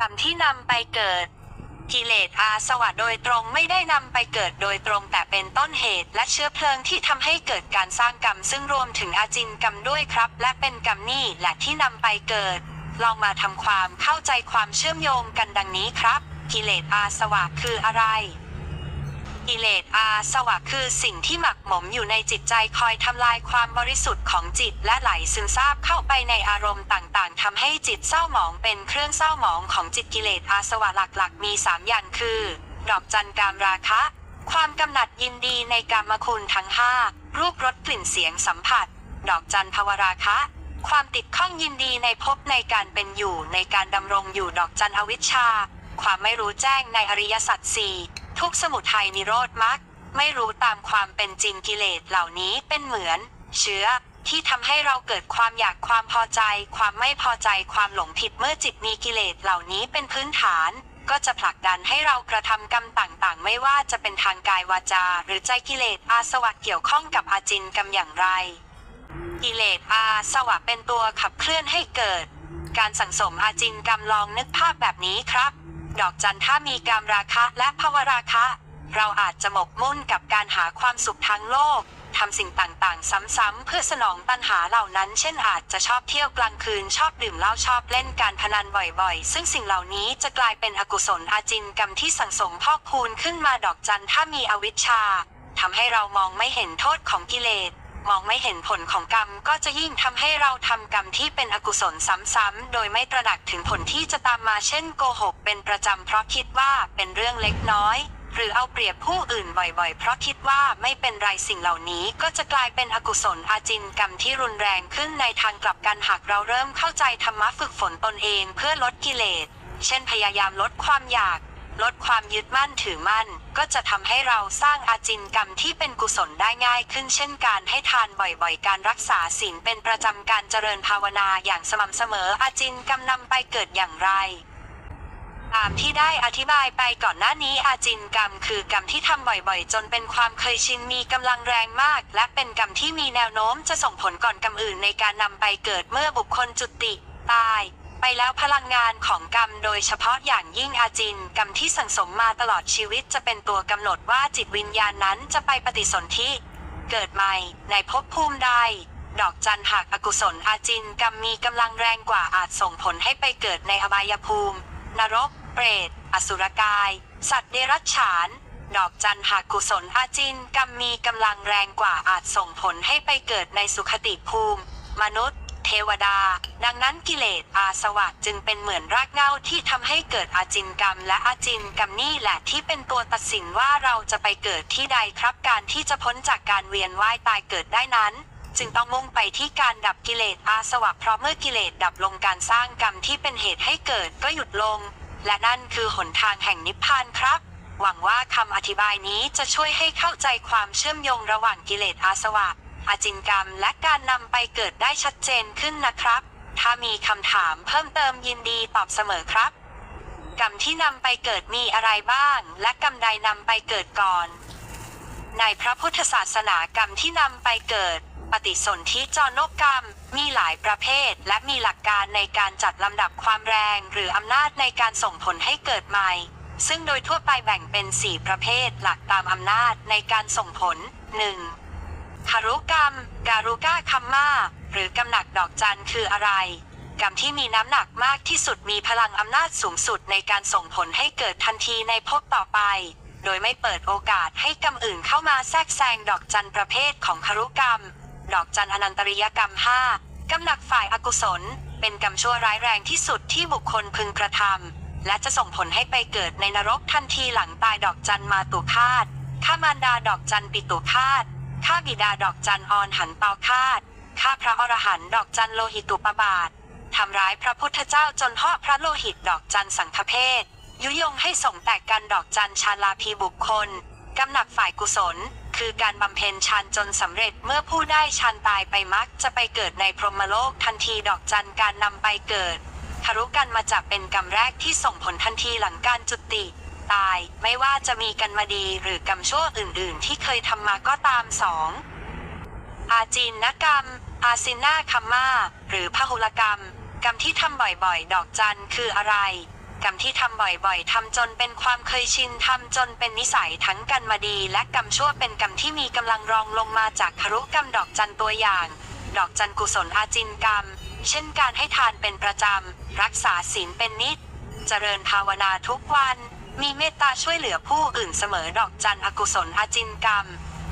กรรมที่นำไปเกิด กิเลสอาสวะโดยตรงไม่ได้นำไปเกิดโดยตรงแต่เป็นต้นเหตุและเชื้อเพลิงที่ทำให้เกิดการสร้างกรรมซึ่งรวมถึงอาจินกรรมด้วยครับ และเป็นกรรมนี่แหละที่นำไปเกิด ลองมาทำความเข้าใจความเชื่อมโยงกันดังนี้ครับ กิเลสอาสวะคืออะไร กิเลสอาสวะคือสิ่งที่หมักหมมอยู่ในจิตใจคอยทำลายความบริสุทธิ์ของจิตและไหลซึมซาบเข้าไปในอารมณ์ต่างๆทำให้จิตเศร้าหมองเป็นเครื่องเศร้าหมองของจิตกิเลสอาสวะหลักๆ มี 3 อย่างคือ ดอกจันกามราคะ ความกำหนัดยินดีในกามคุณทั้ง 5 รูปรสกลิ่นเสียงสัมผัส ดอกจันภวราคะความติดข้องยินดีในภพในการเป็นอยู่ในการดำรงอยู่ดอกจันอวิชชา ความไม่รู้แจ้งในอริยสัจสี่ ทุกสมุทัยนิโรธมรรคไม่รู้ตามความเป็นจริงกิเลสเหล่านี้เป็นเหมือน เชื้อที่ทำให้เราเกิดความอยากความพอใจ ความไม่พอใจความหลงผิดเมื่อจิตมีกิเลสเหล่านี้เป็นพื้นฐาน ก็จะผลักดันให้เรากระทำกรรมต่างๆ ไม่ว่าจะเป็นทางกายวาจา หรือใจกิเลสอาสวะเกี่ยวข้องกับอาจินกรรมอย่างไร กิเลสอาสวะเป็นตัวขับเคลื่อนให้เกิด การสั่งสมอาจินกรรมลองนึกภาพแบบนี้ครับ ดอกจันถ้ามีกามราคะและภวราคะ เราอาจจะหมกมุ่นกับการหาความสุขทางโลกทำสิ่งต่างๆ ซ้ำๆเพื่อสนองปัญหาเหล่านั้น เช่นอาจจะชอบเที่ยวกลางคืนชอบดื่มเหล้าชอบเล่นการพนันบ่อยๆ ซึ่งสิ่งเหล่านี้จะกลายเป็นอกุศลอาจินกรรมที่สั่งสมพอกพูนขึ้นมาดอกจันถ้ามีอวิชชาทำให้เรามองไม่เห็นโทษของกิเลส มองไม่เห็นผลของกรรมก็จะยิ่งทำให้เราทำกรรมที่เป็นอกุศลซ้ำๆโดยไม่ตระหนักถึงผลที่จะตามมาเช่นโกหก เป็นประจำเพราะคิดว่าเป็นเรื่องเล็กน้อย หรือเอาเปรียบผู้อื่นบ่อยๆ เพราะคิดว่าไม่เป็นไรสิ่งเหล่านี้ ก็จะกลายเป็นอกุศลอาจินกรรมที่รุนแรงขึ้นในทางกลับกันหากเราเริ่มเข้าใจธรรมะฝึกฝนตนเองเพื่อลดกิเลส เช่นพยายามลดความอยาก ลดความยึดมั่นถือมั่น ก็จะทำให้เราสร้างอาจินกรรมที่เป็นกุศลได้ง่ายขึ้น เช่นการให้ทานบ่อยๆ การรักษาศีลเป็นประจำการเจริญภาวนาอย่างสม่ำเสมออาจินกรรมนำไปเกิดอย่างไรตามที่ได้อธิบายไปก่อนหน้านี้อาจินกรรมคือกรรมที่ทำบ่อยๆ จนเป็นความเคยชินมีกำลังแรงมาก และเป็นกรรมที่มีแนวโน้มจะส่งผลก่อนกรรมอื่นในการนำไปเกิดเมื่อบุคคลจุติ ตาย ไปแล้วพลังงานของกรรมโดยเฉพาะอย่างยิ่งอาจิน กรรมที่สั่งสมมาตลอดชีวิตจะเป็นตัวกำหนดว่าจิตวิญญาณนั้นจะไปปฏิสนธิเกิดใหม่ในภพภูมิใดดอกจันหากอกุศลอาจินกรรมมีกำลังแรงกว่าอาจส่งผลให้ไปเกิดในอบายภูมิ นรก เปรต อสุรกาย สัตว์เดรัจฉาน ดอกจันหากกุศลอาจินกรรมมีกำลังแรงกว่าอาจส่งผลให้ไปเกิดในสุขติภูมิ มนุษย์ เทวดา ดังนั้นกิเลสอาสวะจึงเป็นเหมือนรากเหง้าที่ทำให้เกิดอาจินกรรม และอาจินกรรมนี่แหละที่เป็นตัวตัดสินว่าเราจะไปเกิดที่ใดครับการที่จะพ้นจากการเวียนว่ายตายเกิดได้นั้นจึงต้องมุ่งไปที่การดับกิเลสอาสวะเพราะเมื่อกิเลสดับลงการสร้างกรรมที่เป็นเหตุให้เกิดก็หยุดลง และนั่นคือหนทางแห่งนิพพานครับ หวังว่าคำอธิบายนี้จะช่วยให้เข้าใจความเชื่อมโยงระหว่างกิเลสอาสวะ อาจินกรรมและการนำไปเกิดได้ชัดเจนขึ้นนะครับ ถ้ามีคำถามเพิ่มเติมยินดีตอบเสมอครับ กรรมที่นำไปเกิดมีอะไรบ้าง และกรรมใดนำไปเกิดก่อน ในพระพุทธศาสนากรรมที่นำไปเกิด ปฏิสนธิจรนกกรรม มีหลายประเภท และมีหลักการในการจัดลำดับความแรง หรืออำนาจในการส่งผลให้เกิดใหม่ซึ่งโดยทั่วไปแบ่งเป็น 4 ประเภทหลักตามอำนาจในการส่งผล 1. คารุกรรม การุก้าคัมมาหรือกำหนักดอกจันคืออะไรกรรมที่มีน้ำหนักมากที่สุดมีพลังอำนาจสูงสุดในการส่งผลให้เกิดทันทีในภพต่อไป โดยไม่เปิดโอกาสให้กรรมอื่นเข้ามาแทรกแซงดอกจันประเภทของคารุกรรม ดอกจันอนันตริยกรรม 5กำหนักฝ่ายอากุศล เป็นกรรมชั่วร้ายแรงที่สุดที่บุคคลพึงกระทำและจะส่งผลให้ไปเกิดในนรกทันทีหลังตายดอกจันมาตุคาตฆ่ามารดาดอกจันปิตุคาต ฆ่าบิดาดอกจันออนหันเตาคาตฆ่าพระอรหันต์ดอกจันโลหิตุปบาท ทำร้ายพระพุทธเจ้าจนห่อพระโลหิตดอกจันสังฆเพศ ยุยงให้ส่งแตกกันดอกจันชาลาภีบุคคล กำหนักฝ่ายกุศล คือการบำเพ็ญฌานจนสำเร็จเมื่อผู้ได้ฌานตายไปมักจะไปเกิดในพรหมโลกทันทีดอกจันการนำไปเกิดคารุกันมาจากเป็นกรรมแรกที่ส่งผลทันทีหลังการจุติ ตาย ไม่ว่าจะมีกันมาดีหรือกรรมชั่วอื่น ๆ ที่เคยทำมาก็ตามสองอาจีนนกรรม อาซินนาคัมมาหรือพหุลกรรม กรรมที่ทำบ่อยๆ ดอกจันคืออะไร กรรมที่ทำบ่อยๆทำจนเป็นความเคยชินทำจนเป็นนิสัยทั้งกรรมาดี และกรรมชั่วเป็นกรรมที่มีกำลังรองลงมาจากครุกรรมดอกจันตัวอย่าง ดอกจันกุศลอาจินกรรม เช่นการให้ทานเป็นประจำ รักษาศีลเป็นนิด เจริญภาวนาทุกวัน มีเมตตาช่วยเหลือผู้อื่นเสมอดอกจันอกุศลอาจินกรรม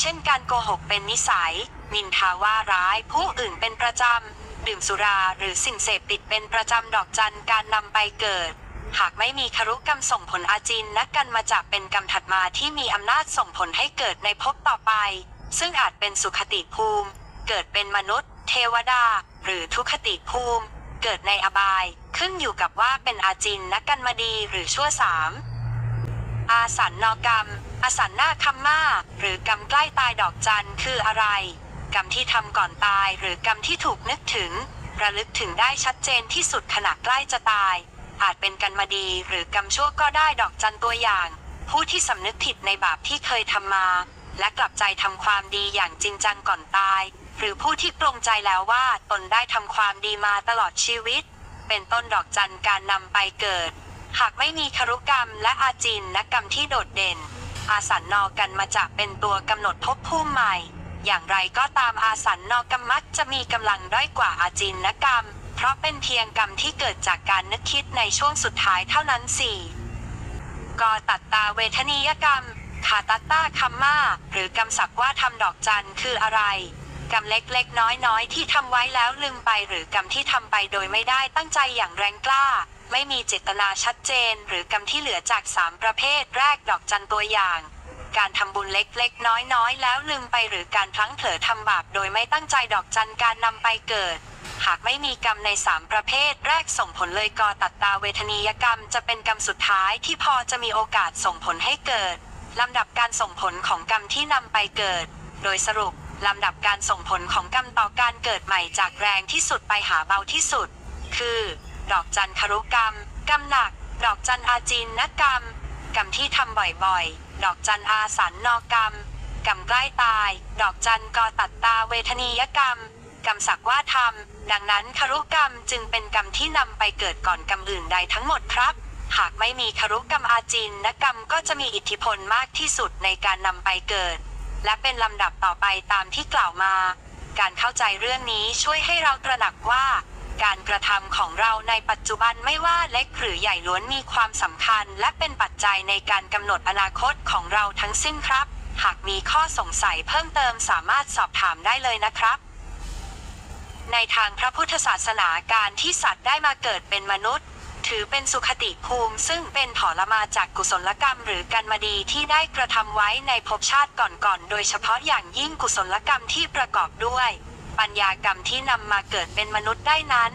เช่นการโกหกเป็นนิสัย นินทาว่าร้ายผู้อื่นเป็นประจำ ดื่มสุราหรือสิ่งเสพติดเป็นประจำดอกจันการนำไปเกิด หากไม่มีครุกรรมส่งผลอาจินนักกันมาจากเป็นกรรมถัดมาที่มีอำนาจส่งผลให้เกิดในภพต่อไป ซึ่งอาจเป็นสุขติภูมิ เกิดเป็นมนุษย์ เทวดา หรือทุคติภูมิ เกิดในอบาย ขึ้นอยู่กับว่าเป็นอาจินนักกันมาดีหรือชั่วสาม อาสันนกรรม อาสันหน้าคัมมาหรือกรรมใกล้ตายดอกจันคืออะไร กรรมที่ทำก่อนตายหรือกรรมที่ถูกนึกถึง ระลึกถึงได้ชัดเจนที่สุดขณะใกล้จะตาย อาจเป็นกรรมดีหรือกรรมชั่วก็ได้ดอกจันตัวอย่าง ผู้ที่สำนึกผิดในบาปที่เคยทำมา และกลับใจทำความดีอย่างจริงจังก่อนตาย หรือผู้ที่ปรงใจแล้วว่าตนได้ทำความดีมาตลอดชีวิต เป็นต้นดอกจันการนำไปเกิด หากไม่มีคารุกรรมและอาจินนกรรมที่โดดเด่น อาสันนอกันมาจากเป็นตัวกำหนดภพภูมิใหม่ อย่างไรก็ตามอาสันนอกรรมมักจะมีกำลังด้อยกว่าอาจินนกรรม เพราะเป็นเพียงกรรมที่เกิดจากการนึกคิดในช่วงสุดท้ายเท่านั้นสี่กอตัดตาเวทนียกรรมขาตัตตาคัมมาหรือกรรมสักว่าทำดอกจันคืออะไร กรรมเล็กๆน้อยๆที่ทำไว้แล้วลืมไปหรือกรรมที่ทำไปโดยไม่ได้ตั้งใจอย่างแรงกล้า ไม่มีเจตนาชัดเจน หรือกรรมที่เหลือจากสามประเภทแรกดอกจันตัวอย่าง การทำบุญเล็กๆ น้อยๆ แล้วลืมไปหรือการพลั้งเผลอทำบาปโดยไม่ตั้งใจดอกจันการนำไปเกิด หากไม่มีกรรมในสามประเภทแรกส่งผลเลยกอตัดตาเวทนียกรรมจะเป็นกรรมสุดท้ายที่พอจะมีโอกาสส่งผลให้เกิดลำดับการส่งผลของกรรมที่นำไปเกิด โดยสรุปลำดับการส่งผลของกรรมต่อการเกิดใหม่จากแรงที่สุดไปหาเบาที่สุด คือ ดอกจันครุกรรม กรรมหนัก ดอกจันอาจินนกรรม กรรมที่ทำบ่อยๆ ดอกจันอาสันนอกรรม กรรมใกล้ตาย ดอกจันกอตัดตาเวทนียกรรม กรรมสักว่าทำดังนั้นครุกรรมจึงเป็นกรรมที่นำไปเกิดก่อนกรรมอื่นใดทั้งหมดครับหากไม่มีครุกรรมอาจินนกรรมก็จะมีอิทธิพลมากที่สุดในการนำไปเกิด และเป็นลำดับต่อไปตามที่กล่าวมา การเข้าใจเรื่องนี้ช่วยให้เราตระหนักว่า การกระทำของเราในปัจจุบันไม่ว่าเล็กหรือใหญ่ล้วนมีความสำคัญ และเป็นปัจจัยในการกำหนดอนาคตของเราทั้งสิ้นครับ หากมีข้อสงสัยเพิ่มเติมสามารถสอบถามได้เลยนะครับ ในทางพระพุทธศาสนาการที่สัตว์ได้มาเกิดเป็นมนุษย์ ถือเป็นสุขติภูมิ ซึ่งเป็นผลมาจากกุศลกรรม หรือการมาดีที่ได้กระทำไว้ในภพชาติก่อนๆ โดยเฉพาะอย่างยิ่งกุศลกรรมที่ประกอบด้วย ปัญญากรรมที่นำมาเกิดเป็นมนุษย์ได้นั้น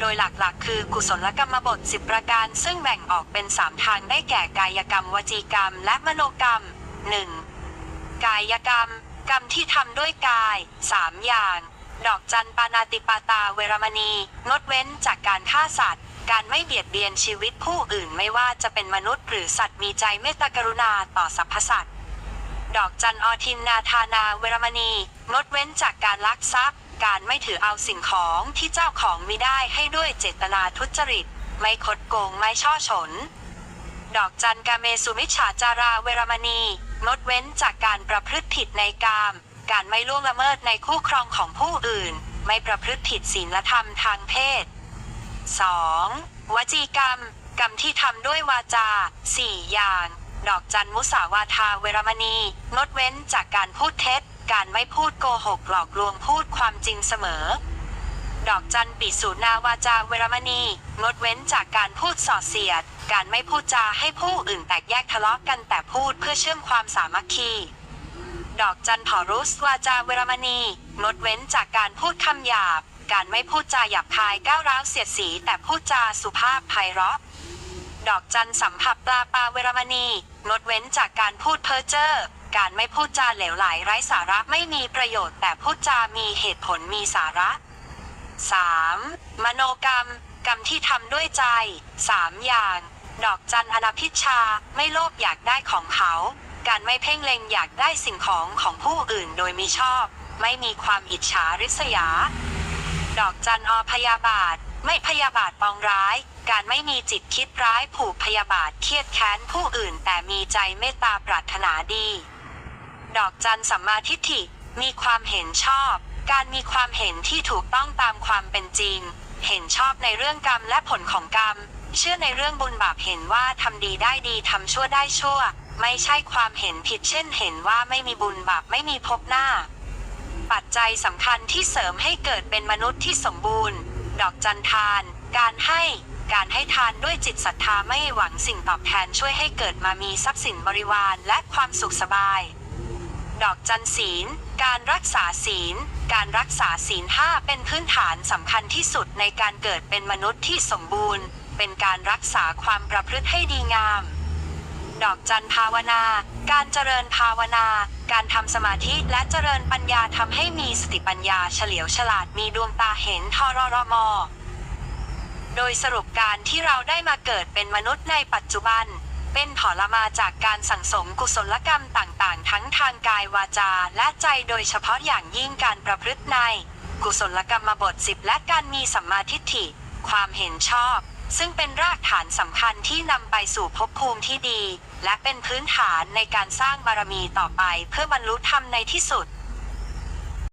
โดยหลักๆ คือกุศลกรรมบท 10 ประการ ซึ่งแบ่งออกเป็น 3 ทางได้แก่กายกรรม วจีกรรม และมโนกรรม 1. กายกรรม กรรมที่ทำด้วยกาย 3 อย่าง ดอกจันปานาติปาตาเวรมณี งดเว้นจากการฆ่าสัตว์ การไม่เบียดเบียนชีวิตผู้อื่นไม่ว่าจะเป็นมนุษย์หรือสัตว์มีใจเมตตากรุณาต่อสรรพสัตว์ดอกจันออทินนาธานาเวรมณี งดเว้นจากการลักทรัพย์ การไม่ถือเอาสิ่งของที่เจ้าของมิได้ให้ด้วยเจตนาทุจริต ไม่คดโกงไม่ช่อฉน ดอกจันกาเมสุมิฉาจาราเวรมณี งดเว้นจากการประพฤติผิดในกาม การไม่ล่วงละเมิดในคู่ครองของผู้อื่น ไม่ประพฤติผิดศีลธรรมทางเพศ 2. วจีกรรม กรรมที่ทำด้วยวาจา 4 อย่าง ดอกจันมุสาวาทาเวรมณี งดเว้นจากการพูดเท็จ การไม่พูดโกหกหลอกลวงพูดความจริงเสมอ ดอกจันปิสูนาวาจาเวรมณี งดเว้นจากการพูดส่อเสียด การไม่พูดจาให้ผู้อื่นแตกแยกทะเลาะกันแต่พูดเพื่อเชื่อมความสามัคคี ดอกจันผอรุสวาจาเวรมณี งดเว้นจากการพูดคำหยาบ การไม่พูดจาหยาบคายก้าวร้าวเสียดสีแต่พูดจาสุภาพไพเราะดอกจันสัมผัสปลาปลาเวรมณี งดเว้นจากการพูดเพ้อเจ้อ การไม่พูดจาเหลวไหลไร้สาระไม่มีประโยชน์แต่พูดจามีเหตุผลมีสาระ 3. มโนกรรม กรรมที่ทำด้วยใจ 3 อย่าง ดอกจันอนาพิชชาไม่โลภอยากได้ของเขา การไม่เพ่งเล็งอยากได้สิ่งของของผู้อื่นโดยมิชอบ ไม่มีความอิจฉาริษยา ดอกจันอพยาบาท ไม่พยาบาทปองร้าย การไม่มีจิตคิดร้ายผูกพยาบาทเครียดแค้นผู้อื่นแต่มีใจเมตตาปรารถนาดี ดอกจันสัมมาทิฏฐิ มีความเห็นชอบ การมีความเห็นที่ถูกต้องตามความเป็นจริง เห็นชอบในเรื่องกรรมและผลของกรรม เชื่อในเรื่องบุญบาปเห็นว่าทำดีได้ดีทำชั่วได้ชั่ว ไม่ใช่ความเห็นผิดเช่น เห็นว่าไม่มีบุญบาปไม่มีภพหน้า ปัจจัยสำคัญที่เสริมให้เกิดเป็นมนุษย์ที่สมบูรณ์ ดอกจันทาน การให้การให้ทานด้วยจิตศรัทธาไม่หวังสิ่งตอบแทนช่วยให้เกิดมามีทรัพย์สินบริวารและความสุขสบาย ดอกจันศีล การรักษาศีล การรักษาศีลห้าเป็นพื้นฐานสำคัญที่สุดในการเกิดเป็นมนุษย์ที่สมบูรณ์ เป็นการรักษาความประพฤติให้ดีงาม ดอกจันภาวนา การเจริญภาวนา การทำสมาธิและเจริญปัญญาทำให้มีสติปัญญาเฉลียวฉลาดมีดวงตาเห็นทรรมโดยสรุปการที่เราได้มาเกิดเป็นมนุษย์ในปัจจุบัน เป็นผลมาจากการสั่งสมกุศลกรรมต่างๆ ทั้งทางกายวาจาและใจโดยเฉพาะอย่างยิ่งการประพฤติใน กุศลกรรมบทสิบและการมีสัมมาทิฏฐิ ความเห็นชอบ ซึ่งเป็นรากฐานสำคัญที่นำไปสู่ภพภูมิที่ดี และเป็นพื้นฐานในการสร้างบารมีต่อไปเพื่อบรรลุธรรมในที่สุด